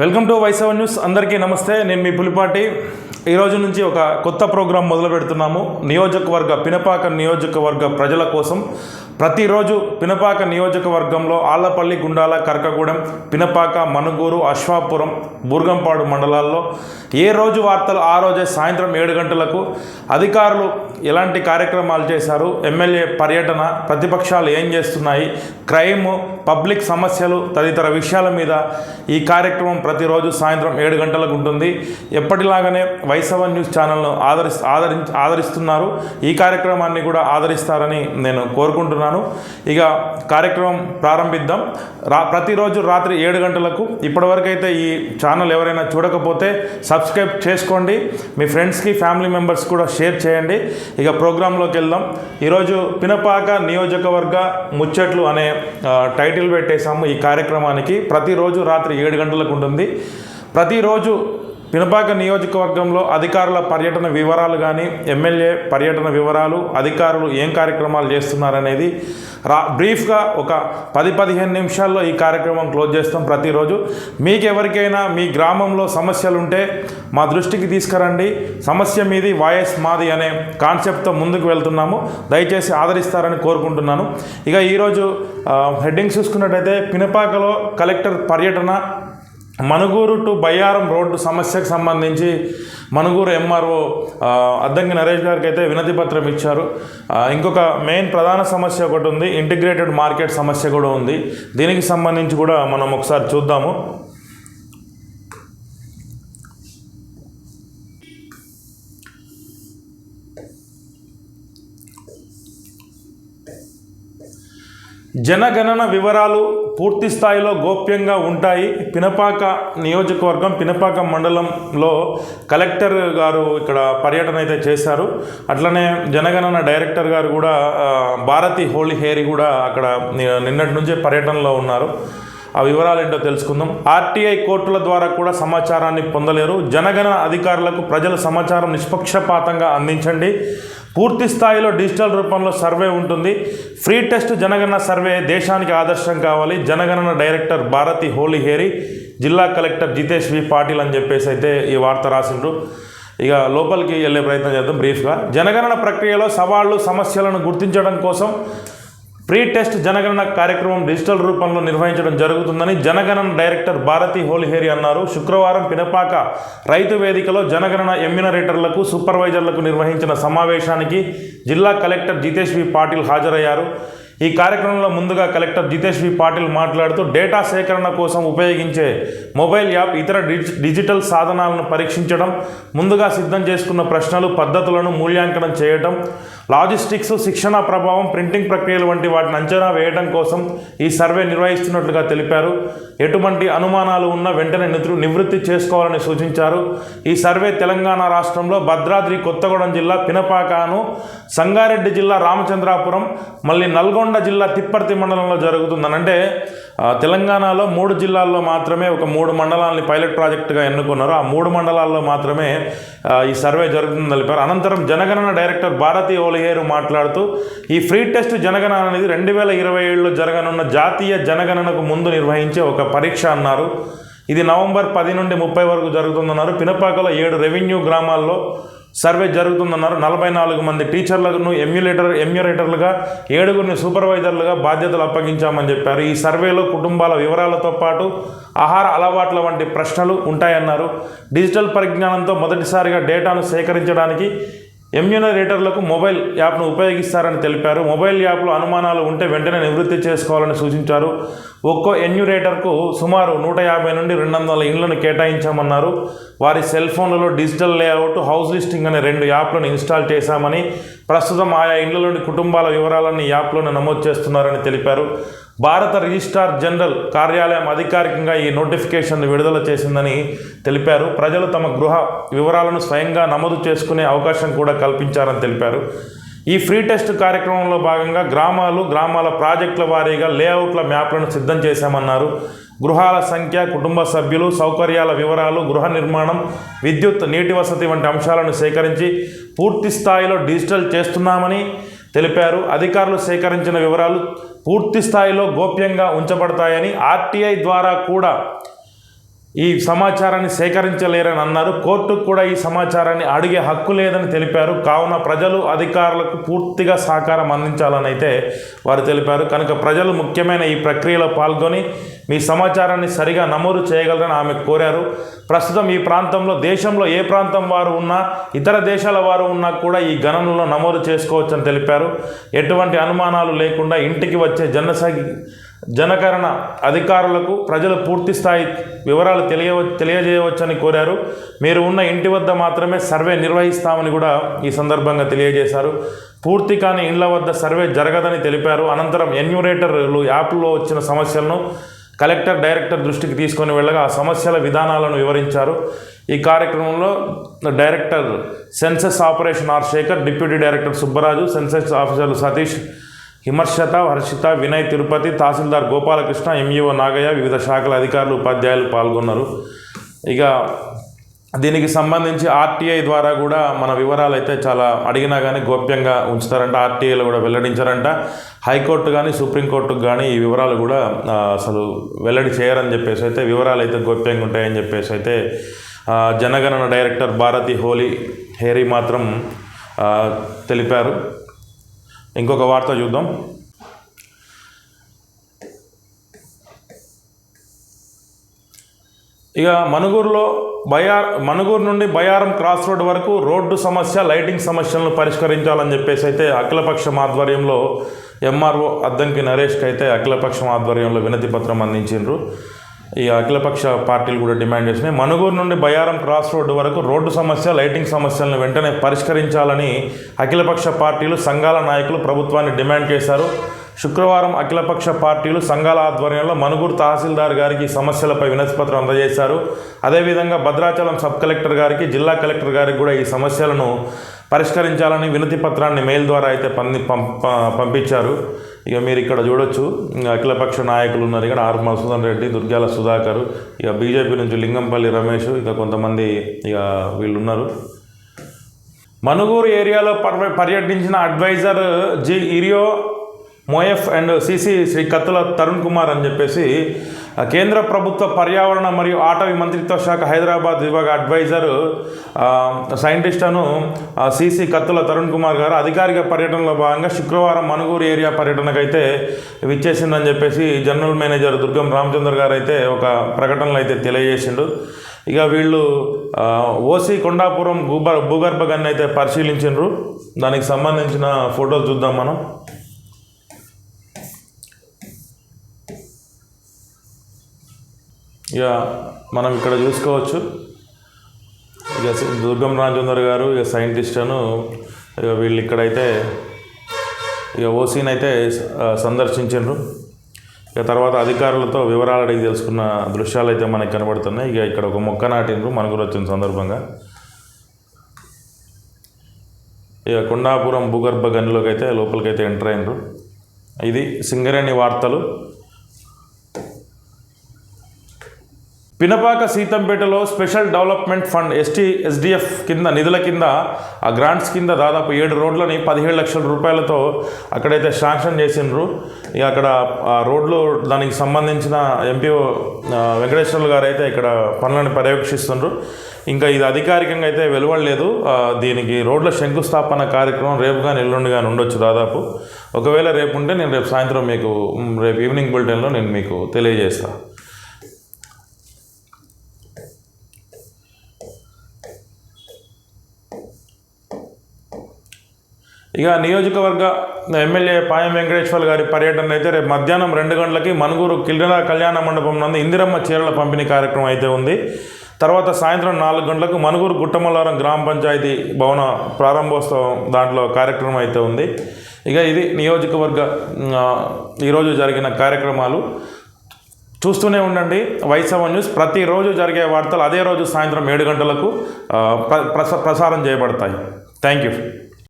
Welcome to వైసవ news. అందరికీ నమస్తే. నేను మీ పులిపాటి. ఈరోజు నుంచి ఒక కొత్త ప్రోగ్రాం మొదలు పెడుతున్నాము నియోజకవర్గ పినపాక నియోజకవర్గ ప్రజల కోసం ప్రతిరోజు పినపాక నియోజకవర్గంలో ఆళ్ళపల్లి గుండాల కరకగూడెం పినపాక మనుగూరు అశ్వాపురం బుర్గంపాడు మండలాల్లో ఏ రోజు వార్తలు ఆ రోజే సాయంత్రం ఏడు గంటలకు అధికారులు ఎలాంటి కార్యక్రమాలు చేశారు ఎమ్మెల్యే పర్యటన ప్రతిపక్షాలు ఏం చేస్తున్నాయి క్రైమ్ పబ్లిక్ సమస్యలు తదితర విషయాల మీద ఈ కార్యక్రమం ప్రతిరోజు సాయంత్రం ఏడు గంటలకు ఉంటుంది. ఎప్పటిలాగానే వైసవ న్యూస్ ఛానల్ను ఆదరి ఆదరి ఆదరిస్తున్నారు. ఈ కార్యక్రమాన్ని కూడా ఆదరిస్తారని నేను కోరుకుంటున్నాను. ఇక కార్యక్రమం ప్రారంభిద్దాం. రా ప్రతిరోజు రాత్రి ఏడు గంటలకు ఇప్పటివరకైతే ఈ ఛానల్ ఎవరైనా చూడకపోతే సబ్స్క్రైబ్ చేసుకోండి. మీ ఫ్రెండ్స్కి ఫ్యామిలీ మెంబర్స్ కూడా షేర్ చేయండి. ఇక ప్రోగ్రాంలోకి వెళ్దాం. ఈరోజు పినపాక నియోజకవర్గ ముచ్చట్లు అనే టైటిల్ పెట్టేశాము ఈ కార్యక్రమానికి. ప్రతిరోజు రాత్రి ఏడు గంటలకు ఉంటుంది. ప్రతిరోజు పినపాక నియోజకవర్గంలో అధికారుల పర్యటన వివరాలు కానీ ఎమ్మెల్యే పర్యటన వివరాలు అధికారులు ఏం కార్యక్రమాలు చేస్తున్నారనేది రా బ్రీఫ్గా ఒక పది పదిహేను నిమిషాల్లో ఈ కార్యక్రమం క్లోజ్ చేస్తాం ప్రతిరోజు. మీకు ఎవరికైనా మీ గ్రామంలో సమస్యలు ఉంటే మా దృష్టికి తీసుకురండి. సమస్య మీది వాయస్ మాది అనే కాన్సెప్ట్తో ముందుకు వెళ్తున్నాము. దయచేసి ఆదరిస్తారని కోరుకుంటున్నాను. ఇక ఈరోజు హెడ్డింగ్స్ చూసుకున్నట్టయితే పినపాకలో కలెక్టర్ పర్యటన మనుగూరు టు బయ్యారం రోడ్డు సమస్యకు సంబంధించి మనుగూరు ఎంఆర్ఓ అద్దంకి నరేష్ గారికి అయితే వినతి పత్రం ఇచ్చారు. ఇంకొక మెయిన్ ప్రధాన సమస్య ఒకటి ఉంది ఇంటిగ్రేటెడ్ మార్కెట్ సమస్య కూడా ఉంది. దీనికి సంబంధించి కూడా మనం ఒకసారి చూద్దాము. జనగణన వివరాలు పూర్తి స్థాయిలో గోప్యంగా ఉంటాయి. పినపాక నియోజకవర్గం పినపాక మండలంలో కలెక్టర్ గారు ఇక్కడ పర్యటన అయితే చేశారు. అట్లనే జనగణన డైరెక్టర్ గారు కూడా భారతి హోలీ హేరి కూడా అక్కడ నిన్నటి నుంచే పర్యటనలో ఉన్నారు. ఆ వివరాలు ఏంటో తెలుసుకుందాం. ఆర్టీఐ కోర్టుల ద్వారా కూడా సమాచారాన్ని పొందలేరు. జనగణన అధికారులకు ప్రజల సమాచారం నిష్పక్షపాతంగా అందించండి. పూర్తి స్థాయిలో డిజిటల్ రూపంలో సర్వే ఉంటుంది. ఫ్రీ టెస్ట్ జనగణన సర్వే దేశానికి ఆదర్శం కావాలి. జనగణన డైరెక్టర్ భారతి హోలీ హేరి జిల్లా కలెక్టర్ జితేష్ వి పాటిల్ అని చెప్పేసి అయితే ఈ వార్త రాసిండ్రు. ఇక లోపలికి వెళ్ళే ప్రయత్నం చేద్దాం బ్రీఫ్గా జనగణన ప్రక్రియలో సవాళ్ళు సమస్యలను గుర్తించడం కోసం ప్రీ టెస్ట్ జనగణన కార్యక్రమం డిజిటల్ రూపంలో నిర్వహించడం జరుగుతుందని జనగణన డైరెక్టర్ భారతి హోలిహేరి అన్నారు. శుక్రవారం పినపాక రైతు వేదికలో జనగణన ఎమ్యునరేటర్లకు సూపర్వైజర్లకు నిర్వహించిన సమావేశానికి జిల్లా కలెక్టర్ జితేష్ వి పాటిల్ హాజరయ్యారు. ఈ కార్యక్రమంలో ముందుగా కలెక్టర్ జితేష్ వి పాటిల్ మాట్లాడుతూ డేటా సేకరణ కోసం ఉపయోగించే మొబైల్ యాప్ ఇతర డిజి- డిజిటల్ సాధనాలను పరీక్షించడం ముందుగా సిద్ధం చేసుకున్న ప్రశ్నలు పద్ధతులను మూల్యాంకనం చేయడం లాజిస్టిక్స్ శిక్షణ ప్రభావం ప్రింటింగ్ ప్రక్రియలు వంటి వాటిని అంచనా వేయడం కోసం ఈ సర్వే నిర్వహిస్తున్నట్లుగా తెలిపారు. ఎటువంటి అనుమానాలు ఉన్నా వెంటనే నిధులు నివృత్తి చేసుకోవాలని సూచించారు. ఈ సర్వే తెలంగాణ రాష్ట్రంలో భద్రాద్రి కొత్తగూడెం జిల్లా పినపాకాను సంగారెడ్డి జిల్లా రామచంద్రాపురం మళ్ళీ నల్గొండ జిల్లా తిప్పర్తి మండలంలో జరుగుతుందనంటే తెలంగాణలో మూడు జిల్లాల్లో మాత్రమే ఒక మూడు మండలాలని పైలట్ ప్రాజెక్టుగా ఎన్నుకున్నారు. ఆ మూడు మండలాల్లో మాత్రమే ఈ సర్వే జరుగుతుందని తెలిపారు. అనంతరం జనగణన డైరెక్టర్ భారతి ఓలిహేరు మాట్లాడుతూ ఈ ఫ్రీ టెస్ట్ జనగణన అనేది రెండు వేల ఇరవై ఏడులో జరగనున్న జాతీయ జనగణనకు ముందు నిర్వహించే ఒక పరీక్ష అన్నారు. ఇది నవంబర్ పది నుండి ముప్పై వరకు జరుగుతుందన్నారు. పినపాకలో ఏడు రెవెన్యూ గ్రామాల్లో సర్వే జరుగుతుందన్నారు. నలభై నాలుగు మంది టీచర్లను ఎమ్యులేటర్ ఎమ్యురేటర్లుగా ఏడుగురిని సూపర్వైజర్లుగా బాధ్యతలు అప్పగించామని చెప్పారు. ఈ సర్వేలో కుటుంబాల వివరాలతో పాటు ఆహార అలవాట్ల వంటి ప్రశ్నలు ఉంటాయన్నారు. డిజిటల్ పరిజ్ఞానంతో మొదటిసారిగా డేటాను సేకరించడానికి ఎమ్యూనరేటర్లకు మొబైల్ యాప్ను ఉపయోగిస్తారని తెలిపారు. మొబైల్ యాప్లో అనుమానాలు ఉంటే వెంటనే నివృత్తి చేసుకోవాలని సూచించారు. ఒక్కో ఎన్యురేటర్కు సుమారు నూట యాభై నుండి రెండు వందల ఇండ్లను కేటాయించామన్నారు. వారి సెల్ ఫోన్లలో డిజిటల్ లేఅవుట్ హౌస్ లిస్టింగ్ అనే రెండు యాప్లను ఇన్స్టాల్ చేశామని ప్రస్తుతం ఆయా ఇండ్లలోని కుటుంబాల వివరాలను ఈ యాప్లోనే నమోదు చేస్తున్నారని తెలిపారు. భారత రిజిస్ట్రార్ జనరల్ కార్యాలయం అధికారికంగా ఈ నోటిఫికేషన్ విడుదల చేసిందని తెలిపారు. ప్రజలు తమ గృహ వివరాలను స్వయంగా నమోదు చేసుకునే అవకాశం కూడా కల్పించారని తెలిపారు. ఈ ఫ్రీ టెస్ట్ కార్యక్రమంలో భాగంగా గ్రామాలు గ్రామాల ప్రాజెక్టుల వారీగా లేఅవుట్ల మ్యాప్లను సిద్ధం చేశామన్నారు. గృహాల సంఖ్య కుటుంబ సభ్యులు సౌకర్యాల వివరాలు గృహ నిర్మాణం విద్యుత్ నీటి వసతి వంటి అంశాలను సేకరించి పూర్తి స్థాయిలో డిజిటల్ చేస్తున్నామని తెలిపారు. అధికారులు సేకరించిన వివరాలు పూర్తి స్థాయిలో గోప్యంగా ఉంచబడతాయని ఆర్టీఐ ద్వారా కూడా ఈ సమాచారాన్ని సేకరించలేరని అన్నారు. కోర్టుకు కూడా ఈ సమాచారాన్ని అడిగే హక్కు లేదని తెలిపారు. కావున ప్రజలు అధికారులకు పూర్తిగా సహకారం అందించాలని అయితే వారు తెలిపారు. కనుక ప్రజలు ముఖ్యమైన ఈ ప్రక్రియలో పాల్గొని మీ సమాచారాన్ని సరిగా నమోదు చేయగలరని ఆమె కోరారు. ప్రస్తుతం ఈ ప్రాంతంలో దేశంలో ఏ ప్రాంతం వారు ఉన్నా ఇతర దేశాల వారు ఉన్నా కూడా ఈ గణనలో నమోదు చేసుకోవచ్చని తెలిపారు. ఎటువంటి అనుమానాలు లేకుండా ఇంటికి వచ్చే జనసంఖ్య జనకరణ అధికారులకు ప్రజలు పూర్తి స్థాయి వివరాలు తెలియవ తెలియజేయవచ్చని కోరారు. మీరు ఉన్న ఇంటి వద్ద మాత్రమే సర్వే నిర్వహిస్తామని కూడా ఈ సందర్భంగా తెలియజేశారు. పూర్తి కాని ఇండ్ల వద్ద సర్వే జరగదని తెలిపారు. అనంతరం ఎన్యూరేటర్లు యాప్లో వచ్చిన సమస్యలను కలెక్టర్ డైరెక్టర్ దృష్టికి తీసుకొని వెళ్ళగా ఆ సమస్యల విధానాలను వివరించారు. ఈ కార్యక్రమంలో director census operation R Shekhar deputy director Subbaraju census ఆఫీసర్లు సతీష్ హిమర్షత హర్షిత వినయ్ తిరుపతి తహసీల్దార్ గోపాలకృష్ణ ఎంఈఓ నాగయ్య వివిధ శాఖల అధికారులు ఉపాధ్యాయులు పాల్గొన్నారు. ఇక దీనికి సంబంధించి ఆర్టీఐ ద్వారా కూడా మన వివరాలు అయితే చాలా అడిగినా కానీ గోప్యంగా ఉంచుతారంట. ఆర్టీఐలో కూడా వెల్లడించారంట. హైకోర్టు కానీ సుప్రీంకోర్టుకు కానీ ఈ వివరాలు కూడా అసలు వెల్లడి చేయరని చెప్పేసి అయితే వివరాలు అయితే గోప్యంగా ఉంటాయని చెప్పేసి అయితే జనగణన డైరెక్టర్ భారతి హోలీ హేరీ మాత్రం తెలిపారు. ఇంకొక వార్త చూద్దాం. ఇక మనుగూరులో బయార్ మనుగూరు నుండి బయారం క్రాస్ రోడ్ వరకు రోడ్డు సమస్య లైటింగ్ సమస్యలను పరిష్కరించాలని చెప్పేసి అయితే అఖిలపక్షం ఆధ్వర్యంలో ఎంఆర్ఓ అద్దంకి నరేష్కి అయితే అఖిలపక్షం ఆధ్వర్యంలో వినతి పత్రం అందించిండ్రు. ఈ అఖిలపక్ష పార్టీలు కూడా డిమాండ్ చేసినాయి మనుగూరు నుండి బయారం క్రాస్ రోడ్డు వరకు రోడ్డు సమస్య లైటింగ్ సమస్యలను వెంటనే పరిష్కరించాలని అఖిలపక్ష పార్టీలు సంఘాల నాయకులు ప్రభుత్వాన్ని డిమాండ్ చేశారు. శుక్రవారం అఖిలపక్ష పార్టీలు సంఘాల ఆధ్వర్యంలో మనుగురు తహసీల్దార్ గారికి ఈ సమస్యలపై వినతిపత్రం అందజేశారు. అదేవిధంగా భద్రాచలం సబ్ కలెక్టర్ గారికి జిల్లా కలెక్టర్ గారికి కూడా ఈ సమస్యలను పరిష్కరించాలని వినతి పత్రాన్ని మెయిల్ ద్వారా అయితే పంది పంపించారు. ఇక మీరు ఇక్కడ చూడొచ్చు. ఇంకా అఖిలపక్ష నాయకులు ఉన్నారు. ఇక్కడ ఆర్ మధుసూదన్ రెడ్డి దుర్గాల సుధాకర్ ఇక బీజేపీ నుంచి లింగంపల్లి రమేష్ ఇక కొంతమంది ఇక వీళ్ళు ఉన్నారు. మనుగూరు ఏరియాలో పర్వ పర్యటించిన అడ్వైజర్ జి ఇరియో మోయఫ్ అండ్ సిసి శ్రీ కత్తుల తరుణ్ కుమార్ అని చెప్పేసి కేంద్ర ప్రభుత్వ పర్యావరణ మరియు అటవీ మంత్రిత్వ శాఖ హైదరాబాద్ విభాగ అడ్వైజర్ ఆ, సిసి కత్తుల తరుణ్ కుమార్ గారు అధికారిక పర్యటనలో భాగంగా శుక్రవారం మనుగూరు ఏరియా పర్యటనకైతే విచ్చేసిందని చెప్పేసి జనరల్ మేనేజర్ దుర్గం రామచంద్ర గారు అయితే ఒక ప్రకటనలో అయితే తెలియజేసిండు. ఇక వీళ్ళు ఓసీ కొండాపురం భూగర్భ గన్ను అయితే పరిశీలించిండ్రు. దానికి సంబంధించిన ఫోటోలు చూద్దాం మనం. ఇక మనం ఇక్కడ చూసుకోవచ్చు. ఇక దుర్గం రాజేందర్ గారు ఇక సైంటిస్ట్ అను ఇక వీళ్ళు ఇక్కడైతే ఇక ఓసీని అయితే సందర్శించారు సందర్శించిండ్రు. ఇక తర్వాత అధికారులతో వివరాలు అడిగి తెలుసుకున్న దృశ్యాలు అయితే మనకి కనబడుతున్నాయి. ఇక ఇక్కడ ఒక మొక్క నాటిండ్రు మనకు వచ్చిన సందర్భంగా. ఇక కొండాపురం భూగర్భ గనిలోకి అయితే లోపలికైతే ఎంటర్ అయినరు. ఇది సింగరేణి వార్తలు. Pinapaka సీతంపేటలో special development fund ST SDF కింద నిధుల కింద ఆ గ్రాంట్స్ కింద దాదాపు ఏడు రోడ్లని పదిహేడు లక్షల రూపాయలతో అక్కడైతే శాంక్షన్ చేసిండ్రు. ఇక అక్కడ ఆ రోడ్లు దానికి సంబంధించిన ఎంపీఓ వెంకటేశ్వర్లు గారు అయితే ఇక్కడ పనులను పర్యవేక్షిస్తుండ్రు. ఇంకా ఇది అధికారికంగా అయితే వెలువడలేదు. దీనికి రోడ్ల శంకుస్థాపన కార్యక్రమం రేపు కానీ ఎల్లుండి కానీ ఉండొచ్చు దాదాపు. ఒకవేళ రేపు ఉంటే నేను రేపు సాయంత్రం మీకు రేపు ఈవినింగ్ బులెటిన్లో నేను మీకు తెలియజేస్తాను ఇక నియోజకవర్గ ఎమ్మెల్యే పాయం వెంకటేశ్వర్ గారి పర్యటన అయితే రేపు మధ్యాహ్నం రెండు గంటలకి మనుగూరు కిల్డరా కళ్యాణ మండపం నందు ఇందిరమ్మ చీరల పంపిణీ కార్యక్రమం అయితే ఉంది. తర్వాత సాయంత్రం నాలుగు గంటలకు మనుగూరు గుట్టమల్లారం గ్రామ పంచాయతీ భవన ప్రారంభోత్సవం దాంట్లో కార్యక్రమం అయితే ఉంది. ఇక ఇది నియోజకవర్గ ఈరోజు జరిగిన కార్యక్రమాలు. చూస్తూనే ఉండండి వైసవ న్యూస్ ప్రతిరోజు జరిగే వార్తలు అదే రోజు సాయంత్రం ఏడు గంటలకు ప్ర- ప్రస- ప్రసారం చేయబడతాయి. Thank you.